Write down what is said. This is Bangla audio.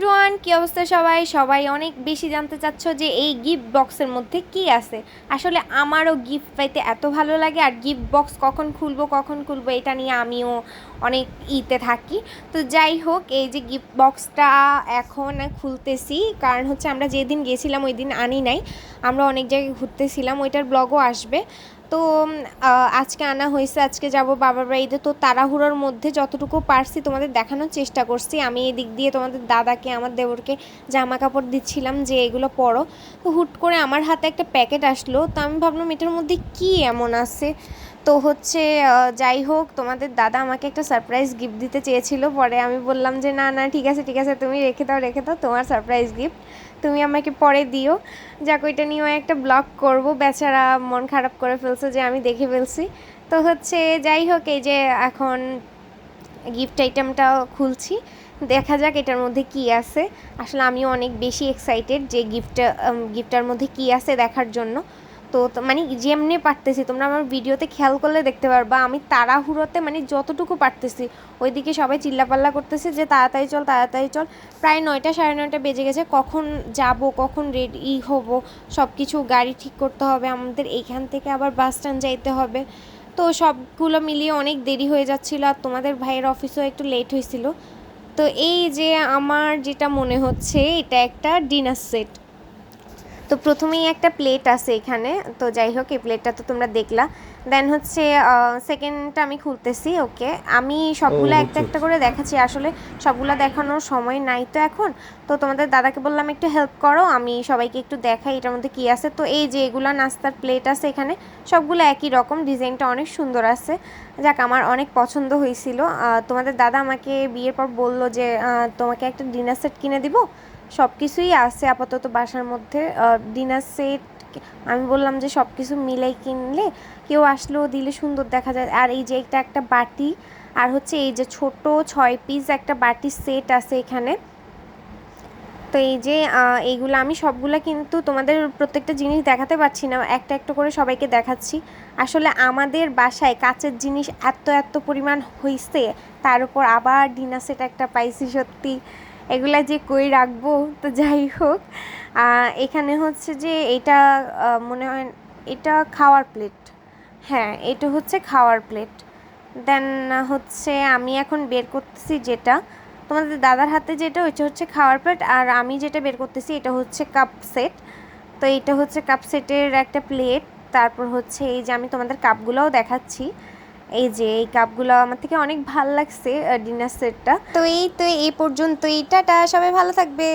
এভরিওয়ান, কী অবস্থা সবাই? সবাই অনেক বেশি জানতে চাচ্ছ যে এই গিফট বক্সের মধ্যে কি আছে। আসলে আমারও গিফট পাইতে এত ভালো লাগে আর গিফট বক্স কখন খুলবো কখন খুলবো এটা নিয়ে আমিও অনেক ইতে থাকি। তো যাই হোক, এই যে গিফট বক্সটা এখন খুলতেছি। কারণ হচ্ছে আমরা যেদিন গেছিলাম ওই দিন আনি নাই। আমরা অনেক জায়গায় ঘুরতেছিলাম, ওইটার ব্লগও আসবে। তো আজকে আনা হয়েছে, আজকে যাব বাবার বাড়িতে। তো তাড়াহুড়োর মধ্যে যতটুকু পারছি তোমাদের দেখানোর চেষ্টা করছি। আমি এদিক দিয়ে তোমাদের দাদাকে, আমার দেবরকে জামা কাপড় দিচ্ছিলাম যে এগুলো পরো। তো হুট করে আমার হাতে একটা প্যাকেট আসলো। তো আমি ভাবলাম এটার মধ্যে কি এমন আছে? তো হচ্ছে যাই হোক, তোমাদের দাদা আমাকে একটা সারপ্রাইজ গিফট দিতে চেয়েছিল। পরে আমি বললাম যে, না না, ঠিক আছে ঠিক আছে, তুমি রেখে দাও রেখে দাও, তোমার সারপ্রাইজ গিফট তুমি আমাকে পরে দিও। যাক, ওইটা নিয়েও একটা ব্লগ করব। বেচারা মন খারাপ করে ফেলছে যে, আমি দেখে ফেলছি। তো হচ্ছে, যাই হোক, এই যে এখন গিফট আইটেমটা খুলছি। দেখা যাক এটার মধ্যে কি আছে। আসলে আমিও অনেক বেশি এক্সাইটেড যে গিফটটা গিফটটার মধ্যে কি আছে দেখার জন্য। তো মানে যেমনি পারতেছি, তোমরা আমার ভিডিওতে খেয়াল করলে দেখতে পারবা, আমি তাড়াহুড়োতে মানে যতটুকু পারতেছি। ওইদিকে সবাই চিল্লাপাল্লা করতেছে যে, তাড়াতাড়ি চল তাড়াতাড়ি চল। প্রায় নয়টা সাড়ে নয়টা বেজে গেছে, কখন যাব, কখন রেডি হব সব কিছু গাড়ি ঠিক করতে হবে, আমাদের এইখান থেকে আবার বাস স্ট্যান্ড যাইতে হবে। তো সবগুলো মিলিয়ে অনেক দেরি হয়ে যাচ্ছিল, আর তোমাদের ভাইয়ের অফিসও একটু লেট হয়েছিল। তো এই যে, আমার যেটা মনে হচ্ছে, এটা একটা ডিনার সেট। তো প্রথমেই একটা প্লেট আছে এখানে। তো যাই হোক এই প্লেটটা তো তোমরা দেখলা। দেন হচ্ছে সেকেন্ডটা আমি খুলতেছি ওকে আমি সবগুলো একটা আচ্ছা, একটা করে দেখাচ্ছি। আসলে সবগুলো দেখানোর সময় নাই তো এখন। তো তোমাদের দাদাকে বললাম একটু হেল্প করো আমি সবাইকে একটু দেখাই এটার মধ্যে কী আছে। তো এই যে এগুলো নাস্তার প্লেট আছে এখানে সবগুলো একই রকম। ডিজাইনটা অনেক সুন্দর আছে। যাক আমার অনেক পছন্দ হয়েছিল। তোমাদের দাদা আমাকে বিয়ের পর বলল যে তোমাকে একটা ডিনার সেট কিনে দিব। সব কিছুই আছে আপাতত বাসার মধ্যে। ডিনার সেট, আমি বললাম যে সব কিছু মিলাই কিনলে কেউ আসলেও দিলে সুন্দর দেখা যায়। আর এই যে এটা একটা বাটি, আর হচ্ছে এই যে ছোট ছয় পিস একটা বাটির সেট আছে এখানে। তো এই যে এইগুলো আমি সবগুলো কিন্তু তোমাদের প্রত্যেকটা জিনিস দেখাতে পারছি না, একটা একটা করে সবাইকে দেখাচ্ছি। আসলে আমাদের বাসায় কাচের জিনিস এত এত পরিমাণ হইছে, তার উপর আবার ডিনার সেট একটা পাইছি সত্যি। এগুলা যে কই রাখব, তো যাই হোক। এখানে হচ্ছে যে এটা মনে হয় এটা খাওয়ার প্লেট হ্যাঁ এটা হচ্ছে খাওয়ার প্লেট দেন হচ্ছে আমি এখন বের করতেছি যেটা, তোমাদের দাদার হাতে যেটা, ওইটা হচ্ছে খাওয়ার প্লেট আর আমি যেটা বের করতেছি, এটা হচ্ছে কাপ সেট তো এটা হচ্ছে কাপ সেটের একটা প্লেট তারপর হচ্ছে এই যে আমি তোমাদের কাপগুলোও দেখাচ্ছি। এই যে এই কাপগুলো আমার থেকে অনেক ভালো লাগছে ডিনার সেটটা তো এই তো এই পর্যন্ত টাটা, সবাই ভালো থাকবে।